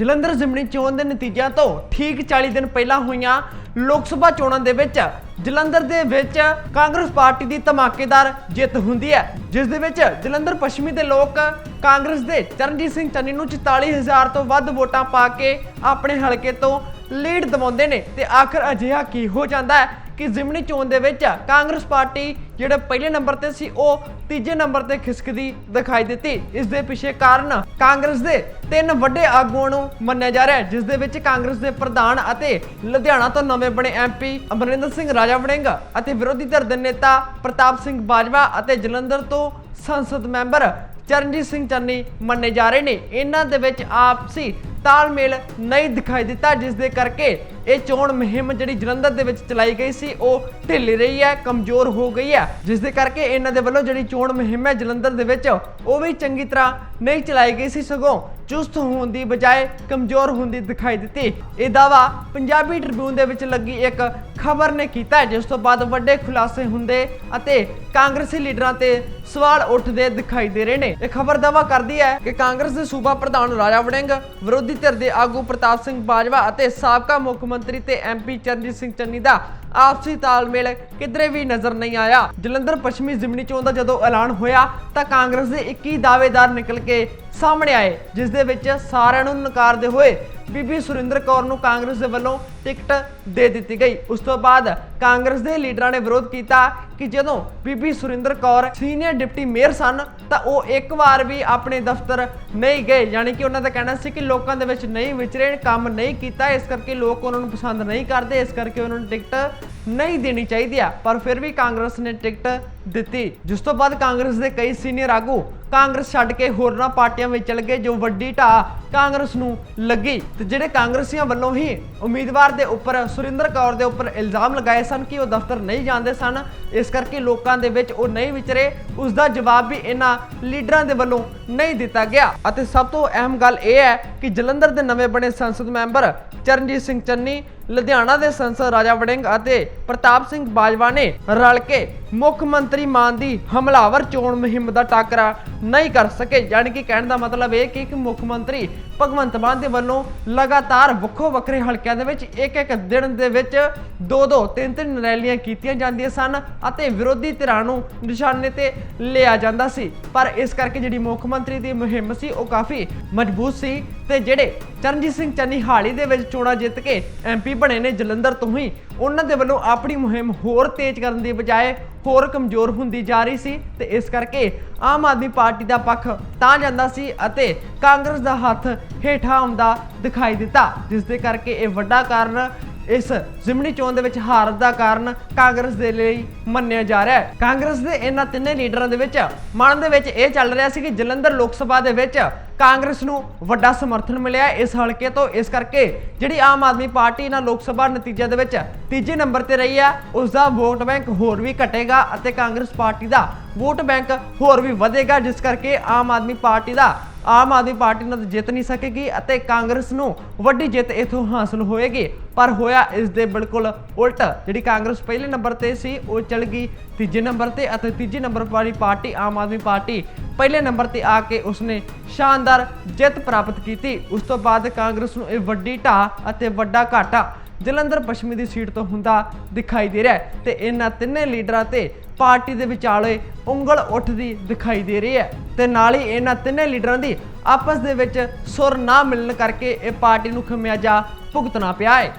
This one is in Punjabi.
ਜਲੰਧਰ ਜ਼ਿਮਨੀ ਚੋਣ ਦੇ ਨਤੀਜਿਆਂ ਤੋਂ ਠੀਕ 40 ਦਿਨ ਪਹਿਲਾਂ ਹੋਈਆਂ ਲੋਕ ਸਭਾ ਚੋਣਾਂ ਦੇ ਵਿੱਚ ਜਲੰਧਰ ਦੇ ਵਿੱਚ ਕਾਂਗਰਸ ਪਾਰਟੀ ਦੀ ਧਮਾਕੇਦਾਰ ਜਿੱਤ ਹੁੰਦੀ ਹੈ, ਜਿਸ ਦੇ ਵਿੱਚ ਜਲੰਧਰ ਪੱਛਮੀ ਦੇ ਲੋਕ ਕਾਂਗਰਸ ਦੇ ਚਰਨਜੀਤ ਸਿੰਘ ਚੰਨੀ ਨੂੰ 44000 ਤੋਂ ਵੱਧ ਵੋਟਾਂ ਪਾ ਕੇ ਆਪਣੇ ਹਲਕੇ ਤੋਂ ਲੀਡ ਦਿਵਾਉਂਦੇ ਨੇ ਤੇ ਆਖਰ ਅਜਿਹਾ ਕੀ ਹੋ ਜਾਂਦਾ ਹੈ? ਕਿ ਜ਼ਿਮਨੀ ਚੋਣ ਦੇ ਵਿੱਚ ਕਾਂਗਰਸ ਪਾਰਟੀ ਜਿਹੜੇ ਪਹਿਲੇ ਨੰਬਰ ਤੇ ਸੀ, ਉਹ ਤੀਜੇ ਨੰਬਰ ਤੇ ਖਿਸਕਦੀ ਦਿਖਾਈ ਦਿੱਤੀ। ਇਸ ਦੇ ਪਿੱਛੇ ਕਾਰਨ ਕਾਂਗਰਸ ਦੇ ਤਿੰਨ ਵੱਡੇ ਆਗੂਆਂ ਨੂੰ ਮੰਨਿਆ ਜਾ ਰਿਹਾ ਹੈ, ਜਿਸ ਦੇ ਵਿੱਚ ਕਾਂਗਰਸ ਦੇ ਪ੍ਰਧਾਨ ਅਤੇ ਲੁਧਿਆਣਾ ਤੋਂ ਨਵੇਂ ਬਣੇ ਐਮਪੀ ਅਮਰਿੰਦਰ ਸਿੰਘ ਰਾਜਾ ਵੜਿੰਗ ਅਤੇ ਵਿਰੋਧੀ ਧਿਰ ਦੇ ਨੇਤਾ ਪ੍ਰਤਾਪ ਸਿੰਘ ਬਾਜਵਾ ਅਤੇ ਜਲੰਧਰ ਤੋਂ ਸੰਸਦ ਮੈਂਬਰ ਚਰਨਜੀਤ ਸਿੰਘ ਚੰਨੀ ਮੰਨੇ ਜਾ ਰਹੇ ਨੇ। ਇਹਨਾਂ ਦੇ ਵਿੱਚ ਆਪਸੀ ਤਾਲਮੇਲ ਨਹੀਂ ਦਿਖਾਈ ਦਿੱਤਾ, ਜਿਸ ਦੇ ਕਰਕੇ ਇਹ ਚੋਣ ਮੁਹਿੰਮ ਜਿਹੜੀ ਜਲੰਧਰ ਦੇ ਵਿੱਚ ਚਲਾਈ ਗਈ ਸੀ, ਉਹ ਢਿੱਲੀ ਰਹੀ ਹੈ, ਕਮਜ਼ੋਰ ਹੋ ਗਈ ਹੈ। ਜਿਸ ਦੇ ਕਰਕੇ ਇਹਨਾਂ ਦੇ ਵੱਲੋਂ ਜਿਹੜੀ ਚੋਣ ਮੁਹਿੰਮ ਹੈ ਜਲੰਧਰ ਦੇ ਵਿੱਚ, ਉਹ ਵੀ ਚੰਗੀ ਤਰ੍ਹਾਂ ਨਹੀਂ ਚਲਾਈ ਗਈ ਸੀ, ਸਗੋਂ ਚੁਸਤ ਹੋਣ ਦੀ ਬਜਾਏ ਕਮਜ਼ੋਰ ਹੁੰਦੀ ਦਿਖਾਈ ਦਿੱਤੀ। ਇਹ ਦਾਵਾ ਪੰਜਾਬੀ ਟ੍ਰਿਬਿਊਨ ਦੇ ਵਿੱਚ ਲੱਗੀ ਇੱਕ ਖਬਰ ਨੇ ਕੀਤਾ ਜਿਸ ਤੋਂ ਬਾਅਦ ਵੱਡੇ ਖੁਲਾਸੇ ਹੁੰਦੇ ਅਤੇ ਕਾਂਗਰਸੀ ਲੀਡਰਾਂ ਤੇ ਸਵਾਲ ਉੱਠਦੇ ਦਿਖਾਈ ਦੇ ਰਹੇ ਨੇ। ਇਹ ਖਬਰ ਦਾਵਾ ਕਰਦੀ ਹੈ ਕਿ ਕਾਂਗਰਸ ਦੇ ਸੂਬਾ ਪ੍ਰਧਾਨ ਰਾਜਾ ਵੜਿੰਗ ਵਿਰੋਧੀ ਧਿਰ ਦੇ ਆਗੂ ਪ੍ਰਤਾਪ ਸਿੰਘ ਬਾਜਵਾ ਅਤੇ ਸਾਬਕਾ ਮੁੱਖ ਮੰਤਰੀ ਤੇ ਐਮਪੀ ਚਰਨਜੀਤ ਸਿੰਘ ਚੰਨੀ ਦਾ ਆਪਸੀ ਤਾਲਮੇਲ ਕਿਧਰੇ ਵੀ ਨਜ਼ਰ ਨਹੀਂ ਆਇਆ। ਜਲੰਧਰ ਪੱਛਮੀ ਜ਼ਿਮਨੀ ਚੋਣ ਦਾ ਜਦੋਂ ਐਲਾਨ ਹੋਇਆ ਤਾਂ ਕਾਂਗਰਸ ਦੇ 21 ਦਾਅਵੇਦਾਰ ਨਿਕਲ ਕੇ ਸਾਹਮਣੇ ਆਏ, ਜਿਸ ਦੇ ਵਿੱਚ ਸਾਰਿਆਂ ਨੂੰ ਨਕਾਰਦੇ ਹੋਏ ਬੀਬੀ ਸੁਰਿੰਦਰ ਕੌਰ ਨੂੰ ਕਾਂਗਰਸ ਦੇ ਵੱਲੋਂ ਟਿਕਟ ਦੇ ਦਿੱਤੀ ਗਈ। ਉਸ ਤੋਂ ਬਾਅਦ ਕਾਂਗਰਸ ਦੇ ਲੀਡਰਾਂ ਨੇ ਵਿਰੋਧ ਕੀਤਾ ਕਿ ਜਦੋਂ ਬੀਬੀ Surinder Kaur senior deputy mayor ਸਨ, ਤਾਂ ਉਹ ਇੱਕ ਵਾਰ ਵੀ ਆਪਣੇ ਦਫ਼ਤਰ ਨਹੀਂ ਗਏ। ਯਾਨੀ ਕਿ ਉਹਨਾਂ ਦਾ ਕਹਿਣਾ ਸੀ ਕਿ ਲੋਕਾਂ ਦੇ ਵਿੱਚ ਨਹੀਂ ਵਿਚਰੇ ਕੰਮ ਨਹੀਂ ਕੀਤਾ, ਇਸ ਕਰਕੇ ਲੋਕ ਉਹਨਾਂ ਨੂੰ ਪਸੰਦ ਨਹੀਂ ਕਰਦੇ, ਇਸ ਕਰਕੇ ਉਹਨਾਂ ਨੂੰ ਟਿਕਟ ਨਹੀਂ ਦੇਣੀ ਚਾਹੀਦੀ ਆ। ਪਰ ਫਿਰ ਵੀ ਕਾਂਗਰਸ ਨੇ ਟਿਕਟ ਦਿੱਤੀ। ਜਿਸ ਤੋਂ ਬਾਅਦ ਕਾਂਗਰਸ ਦੇ ਕਈ ਸੀਨੀਅਰ ਆਗੂ ਕਾਂਗਰਸ ਛੱਡ ਕੇ ਹੋਰਨਾਂ ਪਾਰਟੀਆਂ ਵਿੱਚ ਚਲ ਗਏ, ਜੋ ਵੱਡੀ ਢਾਹ ਕਾਂਗਰਸ ਨੂੰ ਲੱਗੀ। ਤੇ ਜਿਹੜੇ ਕਾਂਗਰਸੀਆਂ ਵੱਲੋਂ ਹੀ ਉਮੀਦਵਾਰ ਦੇ ਉੱਪਰ, ਸੁਰਿੰਦਰ ਕੌਰ ਦੇ ਉੱਪਰ ਇਲਜ਼ਾਮ ਲਗਾਏ ਸਨ ਕਿ ਉਹ ਦਫ਼ਤਰ ਨਹੀਂ ਜਾਂਦੇ ਸਨ, ਇਸ ਕਰਕੇ ਲੋਕਾਂ ਦੇ ਵਿੱਚ ਉਹ ਨਹੀਂ ਵਿਚਰੇ। ਉਸ ਦਾ ਜਵਾਬ ਵੀ ਇਹਨਾਂ ਲੀਡਰਾਂ ਦੇ ਵੱਲੋਂ ਨਹੀਂ ਦਿੱਤਾ ਗਿਆ। ਅਤੇ ਸਭ ਤੋਂ ਅਹਿਮ ਗੱਲ ਇਹ ਹੈ ਕਿ ਜਲੰਧਰ ਦੇ ਨਵੇਂ ਬਣੇ ਸੰਸਦ ਮੈਂਬਰ ਚਰਨਜੀਤ ਸਿੰਘ ਚੰਨੀ, ਲੁਧਿਆਣਾ ਦੇ ਸੰਸਦ ਰਾਜਾ ਵੜਿੰਗ ਅਤੇ ਪ੍ਰਤਾਪ ਸਿੰਘ ਬਾਜਵਾ ਨੇ ਰਲ ਕੇ ਮੁੱਖ ਮੰਤਰੀ ਮਾਨ ਦੀ ਹਮਲਾਵਰ ਚੋਣ ਮੁਹਿੰਮ ਦਾ ਟਾਕਰਾ ਨਹੀਂ ਕਰ ਸਕੇ ਯਾਨੀ ਕਿ ਕਹਿਣ ਦਾ ਮਤਲਬ ਇਹ ਕਿ ਇੱਕ ਮੁੱਖ ਮੰਤਰੀ ਭਗਵੰਤ ਮਾਨ ਦੇ ਵੱਲੋਂ ਲਗਾਤਾਰ ਵੱਖੋ ਵੱਖਰੇ ਹਲਕਿਆਂ ਦੇ ਵਿੱਚ ਇੱਕ ਇੱਕ ਦਿਨ ਦੇ ਵਿੱਚ ਦੋ ਦੋ, ਤਿੰਨ ਤਿੰਨ ਰੈਲੀਆਂ ਕੀਤੀਆਂ ਜਾਂਦੀਆਂ ਸਨ ਅਤੇ ਵਿਰੋਧੀ ਧਿਰਾਂ ਨੂੰ ਨਿਸ਼ਾਨੇ ਤੇ ਲਿਆ ਜਾਂਦਾ ਸੀ। ਪਰ ਇਸ ਕਰਕੇ ਜਿਹੜੀ ਮੁੱਖ ਮੰਤਰੀ ਦੀ ਮੁਹਿੰਮ ਸੀ, ਉਹ ਕਾਫੀ ਮਜ਼ਬੂਤ ਸੀ ਤੇ ਜਿਹੜੇ ਚਰਨਜੀਤ ਸਿੰਘ ਚੰਨੀ ਹਾਲੀ ਦੇ ਵਿੱਚ ਚੋਣਾਂ ਜਿੱਤ ਕੇ ਐਮਪੀ ਬਣੇ ਨੇ ਜਲੰਧਰ ਤੋਂ ਹੀ, ਉਹਨਾਂ ਦੇ ਵੱਲੋਂ ਆਪਣੀ ਮੁਹਿੰਮ ਹੋਰ ਤੇਜ਼ ਕਰਨ ਦੀ ਬਜਾਏ ਹੋਰ ਕਮਜ਼ੋਰ ਹੁੰਦੀ ਜਾ ਰਹੀ ਸੀ ਤੇ ਇਸ ਕਰਕੇ ਆਮ ਆਦਮੀ ਪਾਰਟੀ ਦਾ ਪੱਖ ਤਾਂ ਜਾਂਦਾ ਸੀ ਅਤੇ ਕਾਂਗਰਸ ਦਾ ਹੱਥ ਹੇਠਾਂ ਆਉਂਦਾ ਦਿਖਾਈ ਦਿੱਤਾ ਜਿਸ ਦੇ ਕਰਕੇ ਇਹ ਵੱਡਾ ਕਾਰਨ ਇਸ ਜ਼ਿਮਨੀ ਚੋਣ ਦੇ ਵਿੱਚ ਹਾਰ ਦਾ ਕਾਰਨ ਕਾਂਗਰਸ ਦੇ ਲਈ ਮੰਨਿਆ ਜਾ ਰਿਹਾ ਹੈ। ਕਾਂਗਰਸ ਦੇ ਇਹਨਾਂ ਤਿੰਨੇ ਲੀਡਰਾਂ ਦੇ ਵਿੱਚ ਮਨ ਦੇ ਵਿੱਚ ਇਹ ਚੱਲ ਰਿਹਾ ਸੀ ਕਿ ਜਲੰਧਰ ਲੋਕ ਸਭਾ ਦੇ ਵਿੱਚ ਕਾਂਗਰਸ ਨੂੰ ਵੱਡਾ ਸਮਰਥਨ ਮਿਲਿਆ ਇਸ ਹਲਕੇ ਤੋਂ ਇਸ ਕਰਕੇ ਜਿਹੜੀ ਆਮ ਆਦਮੀ ਪਾਰਟੀ ਇਹਨਾਂ ਲੋਕ ਸਭਾ ਨਤੀਜਿਆਂ ਦੇ ਵਿੱਚ ਤੀਜੇ ਨੰਬਰ ਤੇ ਰਹੀ ਹੈ ਉਸ ਦਾ ਵੋਟ ਬੈਂਕ ਹੋਰ ਵੀ ਘਟੇਗਾ ਅਤੇ ਕਾਂਗਰਸ ਪਾਰਟੀ ਦਾ ਵੋਟ ਬੈਂਕ ਹੋਰ ਵੀ ਵਧੇਗਾ, ਜਿਸ ਕਰਕੇ ਆਮ ਆਦਮੀ ਪਾਰਟੀ ਦਾ ਆਮ ਆਦਮੀ ਪਾਰਟੀ ਨਾਲ ਜਿੱਤ ਨਹੀਂ ਸਕੇਗੀ ਅਤੇ ਕਾਂਗਰਸ ਨੂੰ ਵੱਡੀ ਜਿੱਤ ਇਥੋਂ ਹਾਸਲ ਹੋਏਗੀ। ਪਰ ਹੋਇਆ ਇਸ ਦੇ ਬਿਲਕੁਲ ਉਲਟ। ਜਿਹੜੀ ਕਾਂਗਰਸ ਪਹਿਲੇ ਨੰਬਰ ਤੇ ਸੀ, ਉਹ ਚਲ ਗਈ। ਤੀਜੇ ਨੰਬਰ ਤੇ ਅਤੇ ਤੀਜੇ ਨੰਬਰ ਵਾਲੀ ਪਾਰਟੀ, ਆਮ ਆਦਮੀ ਪਾਰਟੀ, ਪਹਿਲੇ ਨੰਬਰ ਤੇ ਆ ਕੇ ਉਸਨੇ ਸ਼ਾਨਦਾਰ ਜਿੱਤ ਪ੍ਰਾਪਤ ਕੀਤੀ। ਉਸ ਤੋਂ ਬਾਅਦ ਕਾਂਗਰਸ ਨੂੰ ਇਹ ਵੱਡੀ ਢਾਹ ਅਤੇ ਵੱਡਾ ਘਾਟਾ ਜਲੰਧਰ ਪੱਛਮੀ ਦੀ ਸੀਟ ਤੋਂ ਹੁੰਦਾ ਦਿਖਾਈ ਦੇ ਰਿਹਾ ਹੈ ਤੇ ਇਹਨਾਂ ਤਿੰਨੇ ਲੀਡਰਾਂ ਤੇ ਪਾਰਟੀ ਦੇ ਵਿਚਾਲੇ ਉਂਗਲ ਉੱਠਦੀ ਦਿਖਾਈ ਦੇ ਰਹੀ ਹੈ ਤੇ ਨਾਲ ਹੀ ਇਹਨਾਂ ਤਿੰਨੇ ਲੀਡਰਾਂ ਦੀ ਆਪਸ ਦੇ ਵਿੱਚ ਸੁਰ ਨਾ ਮਿਲਣ ਕਰਕੇ ਇਹ ਪਾਰਟੀ ਨੂੰ ਖਮਿਆਜਾ ਭੁਗਤਣਾ ਪਿਆ ਹੈ।